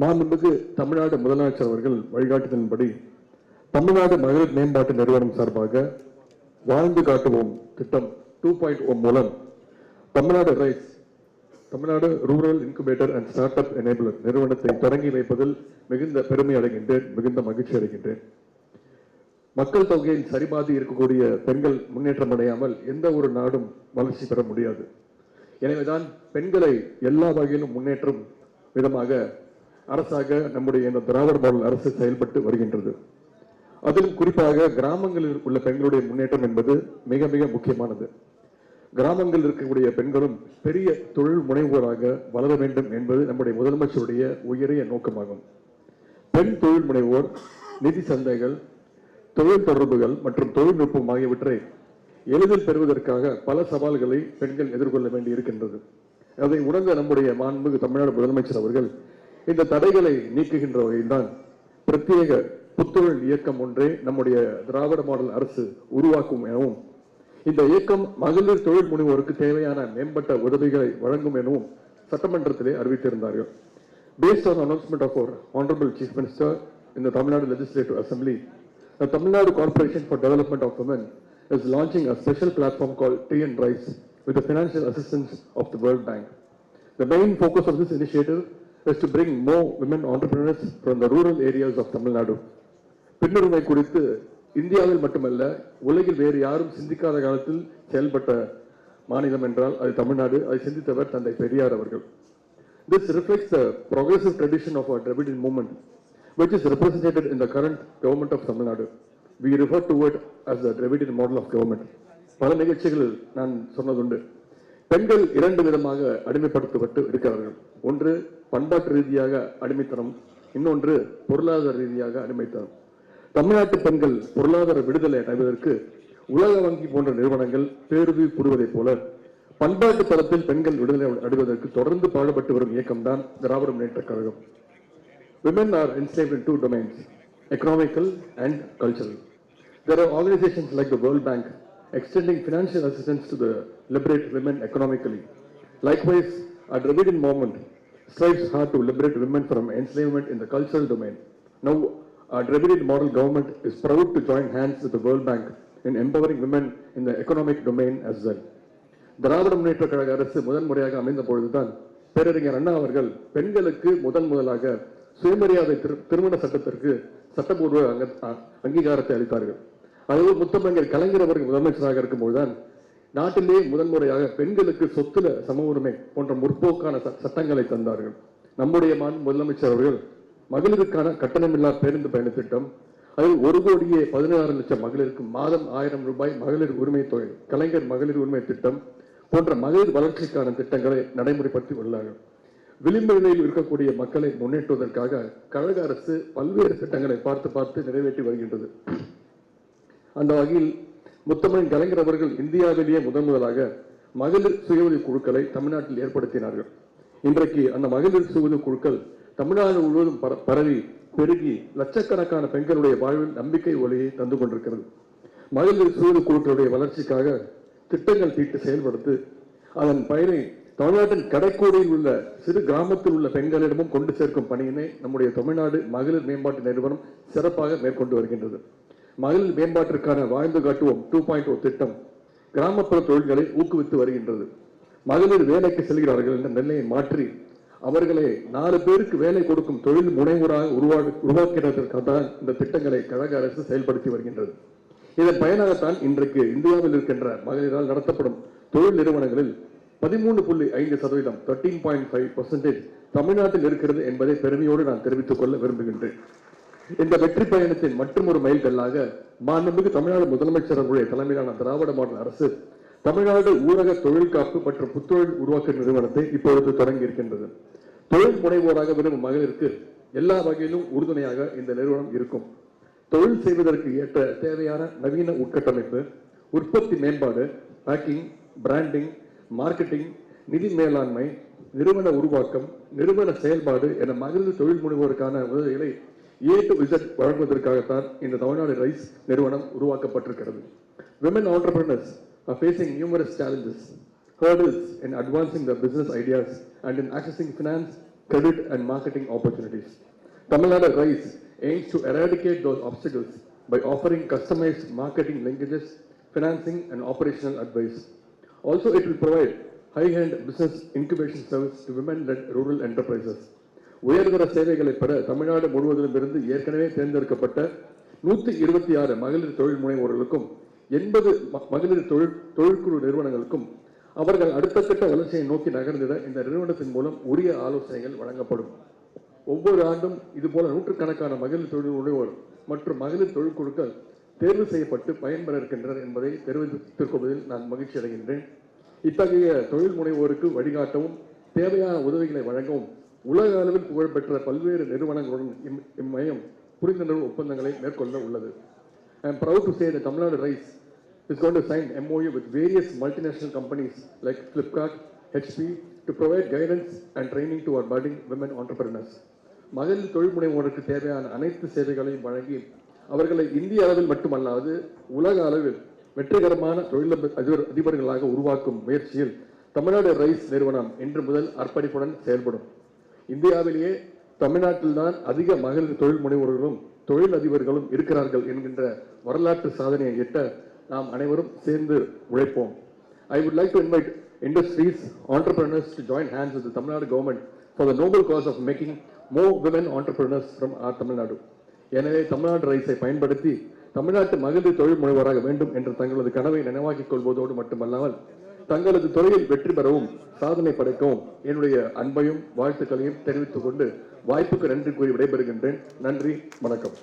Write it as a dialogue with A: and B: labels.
A: மாண்புமிகு தமிழ்நாடு முதலமைச்சர் அவர்கள் வழிகாட்டுதலின்படி தமிழ்நாடு மகளிர் மேம்பாட்டு நிறுவனம் சார்பாக வாழ்ந்து காட்டுவோம் திட்டம் டூ பாயிண்ட் ஓ மூலம் Tamil Nadu rise Tamil Nadu rural incubator and start up enabler நிறுவனத்தை தொடங்கி வைப்பதில் மிகுந்த பெருமை அடைகின்றேன் மிகுந்த மகிழ்ச்சி அடைகின்றேன். மக்கள் தொகையின் சரிபாதி இருக்கக்கூடிய பெண்கள் முன்னேற்றம் அடையாமல் எந்த ஒரு நாடும் வளர்ச்சி பெற முடியாது. எனவேதான் பெண்களை எல்லா வகையிலும் முன்னேற்றும் விதமாக அரசாக நம்முடைய இந்த திராவிட மாடல் அரசு செயல்பட்டு வருகின்றது. அதில் குறிப்பாக கிராமங்களில் உள்ள பெண்களுடைய முன்னேற்றம் என்பது மிக மிக முக்கியமானது. கிராமங்களில் இருக்கக்கூடிய பெண்களும் பெரிய தொழில் முனைவோராக வளர வேண்டும் என்பது நம்முடைய முதலமைச்சருடைய உயரிய நோக்கமாகும். பெண் தொழில் முனைவோர் நிதி சந்தைகள் தொழில் தொடர்புகள் மற்றும் தொழில்நுட்பம் ஆகியவற்றை எளிதில் பெறுவதற்காக பல சவால்களை பெண்கள் எதிர்கொள்ள வேண்டி இருக்கின்றது அதை உணர்ந்த நம்முடைய மாண்புமிகு தமிழ்நாடு முதலமைச்சர் அவர்கள் இந்த தடைகளை நீக்குகின்ற வகையில்தான் பிரத்யேக புத்தொழில் இயக்கம் ஒன்றே நம்முடைய திராவிட மாடல் அரசு உருவாக்கும் எனவும் இந்த இயக்கம் மகளிர் தொழில் முனைவோருக்கு தேவையான மேம்பட்ட உதவிகளை வழங்கும் எனவும் சட்டமன்றத்திலே அறிவித்திருந்தார்கள் based on announcement of our honourable chief minister இந்த Tamil Nadu legislative assembly the Tamil Nadu Corporation for Development of Women is launching a special platform called Tea and Rice with the financial assistance of the World Bank. The main focus of is to bring more women entrepreneurs from the rural areas of Tamil Nadu. குறித்து இந்தியாவில் மட்டுமல்ல உலகில் வேறு யாரும் சிந்திக்காத காலத்தில் செயல்பட்ட மாநிலம் என்றால் அது தமிழ்நாடு அதை சிந்தித்தவர் தந்தை பெரியார் அவர்கள் this reflects the progressive tradition of our Dravidian movement which is represented in the current government of Tamil Nadu we refer to us the Dravidian model of government பல நிகழ்ச்சிகளில் நான் சொன்னதுண்டு பெண்கள் இரண்டு விதமாக அடிமைப்படுத்தப்பட்டு இருக்கிறார்கள். ஒன்று பண்பாட்டு ரீதியாக அடிமைத்தனம் இன்னொன்று பொருளாதார ரீதியாக அடிமைத்தனம். தமிழ்நாட்டு பெண்கள் பொருளாதார விடுதலை அடைவதற்கு உலக வங்கி போன்ற நிறுவனங்கள் பேருதவி புரிவதைப் போல பண்பாட்டு தளத்தில் பெண்கள் விடுதலை அடைவதற்கு தொடர்ந்து பாடுபட்டு வரும் இயக்கம்தான் Dravida Munnetra Kazhagam. Women are enslaved in two domains economical and cultural There are organizations like the World Bank extending financial assistance to the liberate women economically. Likewise, our Dravidian movement strives hard to liberate women from enslavement in the cultural domain. Now, our Dravidian model government is proud to join hands with the World Bank in empowering women in the economic domain as well. Dravida Munnetra Kazhaga அரசு முதன் முறையாக அமைந்த பொழுதுதான் பேரறிஞர் அண்ணா அவர்கள் பெண்களுக்கு முதன் முதலாக சுயமரியாதை திருமண சட்டத்திற்கு சட்டப்பூர்வ அங்கீகாரத்தை அளித்தார்கள் அதுவும் முத்தமிழர் கலைஞர் அவர்கள் முதலமைச்சராக இருக்கும்போதுதான் நாட்டிலே முதன்முறையாக பெண்களுக்கு சொத்துல சம உரிமை போன்ற முற்போக்கான ச- சட்டங்களை தந்தார்கள். நம்முடைய முதலமைச்சர் அவர்கள் மகளிருக்கான கட்டணமில்லா பேருந்து பயண திட்டம் அதில் ஒரு கோடியே பதினாறு லட்சம் மகளிருக்கு மாதம் ஆயிரம் ரூபாய் மகளிர் உரிமை தொகை கலைஞர் மகளிர் உரிமை திட்டம் போன்ற மகளிர் வளர்ச்சிக்கான திட்டங்களை நடைமுறைப்படுத்தி உள்ளார்கள். விளிம்பு நிலையில் இருக்கக்கூடிய மக்களை முன்னேற்றுவதற்காக கழக அரசு பல்வேறு திட்டங்களை பார்த்து பார்த்து நிறைவேற்றி வருகின்றது. அந்த வகையில் முத்தமிழ் கலைஞர் அவர்கள் இந்தியாவிலேயே முதன் முதலாக மகளிர் சுய உதவி குழுக்களை தமிழ்நாட்டில் ஏற்படுத்தினார்கள். இன்றைக்கு அந்த மகளிர் சுய உதவி குழுக்கள் தமிழ்நாடு முழுவதும் பர- பரவி பெருகி லட்சக்கணக்கான பெண்களுடைய வாழ்வில் நம்பிக்கை ஒளியை தந்து கொண்டிருக்கிறது. மகளிர் சுய குழுக்களுடைய வளர்ச்சிக்காக திட்டங்கள் தீட்டு செயல்படுத்து அதன் பயனை தமிழ்நாட்டின் கடைக்கோடியில் உள்ள சிறு கிராமத்தில் உள்ள பெண்களிடமும் கொண்டு சேர்க்கும் பணியினை நம்முடைய தமிழ்நாடு மகளிர் மேம்பாட்டு நிறுவனம் சிறப்பாக மேற்கொண்டு வருகின்றது. மகளிர் மேம்பாட்டிற்கான வாழ்ந்து காட்டுவோம் டூ பாயிண்ட் ஓ oh திட்டம் கிராமப்புற தொழில்களை ஊக்குவித்து வருகின்றது. மகளிர் வேலைக்கு செல்கிறார்கள் என்ற நிலையை மாற்றி அவர்களை நாலு பேருக்கு வேலை கொடுக்கும் தொழில் முனைவராக உருவாடு உருவாக்கிறதற்காக தான் இந்த திட்டங்களை கழக அரசு செயல்படுத்தி வருகின்றது. இதன் பயனாகத்தான் இன்றைக்கு இந்தியாவில் இருக்கின்ற மகளிரால் நடத்தப்படும் தொழில் நிறுவனங்களில் பதிமூணு புள்ளி ஐந்து சதவீதம் தேர்ட்டீன் பாயிண்ட் ஃபைவ் பர்சன்டேஜ் தமிழ்நாட்டில் இருக்கிறது என்பதை பெருமையோடு நான் தெரிவித்துக் கொள்ள விரும்புகின்றேன். இந்த வெற்றி பயணத்தின் மற்றும் ஒரு மைல்கல்லாக மாண்புமிகு தமிழ்நாடு முதலமைச்சர் அவருடைய தலைமையிலான திராவிட மாடல் அரசு தமிழ்நாடு ஊரக தொழில் காப்பு மற்றும் புத்தொழில் உருவாக்க நிறுவனத்தை இப்பொழுது தொடங்கி இருக்கின்றது. தொழில் முனைவோராக விரும்பும் மகளிருக்கு எல்லா வகையிலும் உறுதுணையாக இந்த நிறுவனம் இருக்கும். தொழில் செய்வதற்கு ஏற்ற தேவையான நவீன உட்கட்டமைப்பு உற்பத்தி மேம்பாடு பேக்கிங் பிராண்டிங் மார்க்கெட்டிங் நிதி மேலாண்மை நிறுவன உருவாக்கம் நிறுவன செயல்பாடு என மகளிர் தொழில் முனைவோருக்கான உதவிகளை ஏ டு இசட் வழங்குவதற்காகத்தான் இந்த தமிழ்நாடு ரைஸ் நிறுவனம் உருவாக்கப்பட்டிருக்கிறது women entrepreneurs are facing numerous challenges hurdles in advancing their business ideas and in accessing finance credit and marketing opportunities. Tamil Nadu Rise aims to eradicate those obstacles by offering customized marketing linkages, financing and operational advice. Also, it will provide high-end business incubation service to women-led rural enterprises. உயர்தர சேவைகளை பெற தமிழ்நாடு முழுவதிலும் இருந்து ஏற்கனவே தேர்ந்தெடுக்கப்பட்ட நூத்தி இருபத்தி ஆறு மகளிர் தொழில் முனைவோர்களுக்கும் எண்பது மகளிர் தொழில் தொழிற்குழு நிறுவனங்களுக்கும் அவர்கள் அடுத்த கட்ட வளர்ச்சியை நோக்கி நகர்ந்திட இந்த நிறுவனத்தின் மூலம் உரிய ஆலோசனைகள் வழங்கப்படும். ஒவ்வொரு ஆண்டும் இதுபோல நூற்றுக்கணக்கான மகளிர் தொழில் முனைவோர் மற்றும் மகளிர் தொழிற்குழுக்கள் தேர்வு செய்யப்பட்டு பயன்பெற இருக்கின்றனர் என்பதை தெரிவித்திருப்பதில் நான் மகிழ்ச்சி அடைகின்றேன் இத்தகைய தொழில் முனைவோருக்கு வழிகாட்டவும் தேவையான உதவிகளை வழங்கவும் உலக அளவில் புகழ்பெற்ற பல்வேறு நிறுவனங்களுடன் இம்- இம்மையம் புரிந்துணர்வு ஒப்பந்தங்களை மேற்கொள்ள உள்ளது. I am proud to say the Tamil Nadu rise is gone to sign sign with various multinational companies like Flipkart HP to provide guidance and training to our budding women entrepreneurs மகளிர் தொழில் முனைவோருக்கு தேவையான அனைத்து சேவைகளையும் வழங்கி அவர்களை இந்திய அளவில் மட்டுமல்லாது உலக அளவில் வெற்றிகரமான தொழில் அதிபர்- அதிபர்களாக உருவாக்கும் முயற்சியில் தமிழ்நாடு ரைஸ் நிறுவனம் இன்று முதல் அர்ப்பணிப்புடன் செயல்படும். இந்தியாவிலேயே தமிழ்நாட்டில்தான் அதிக மகளிர் தொழில் முனைவோர்களும் தொழில் அதிபர்களும் இருக்கிறார்கள் என்கின்ற வரலாற்று சாதனையை எட்ட நாம் அனைவரும் சேர்ந்து உழைப்போம் I would like to invite industries, entrepreneurs to join hands with the Tamil Nadu government for the noble cause of making more women entrepreneurs from our Tamil Nadu. எனவே தமிழ்நாடு ரைஸை பயன்படுத்தி தமிழ்நாட்டு மகளிர் தொழில் முனைவராக வேண்டும் என்ற தங்களது கனவை நினைவாக்கிக் கொள்வதோடு மட்டுமல்லாமல் தங்களது துறையில் வெற்றி பெறவும் சாதனை படைக்கவும் என்னுடைய அன்பையும் வாழ்த்துக்களையும் தெரிவித்துக் கொண்டு வாய்ப்புக்கு நன்றி கூறி விடைபெறுகின்றேன். நன்றி வணக்கம்.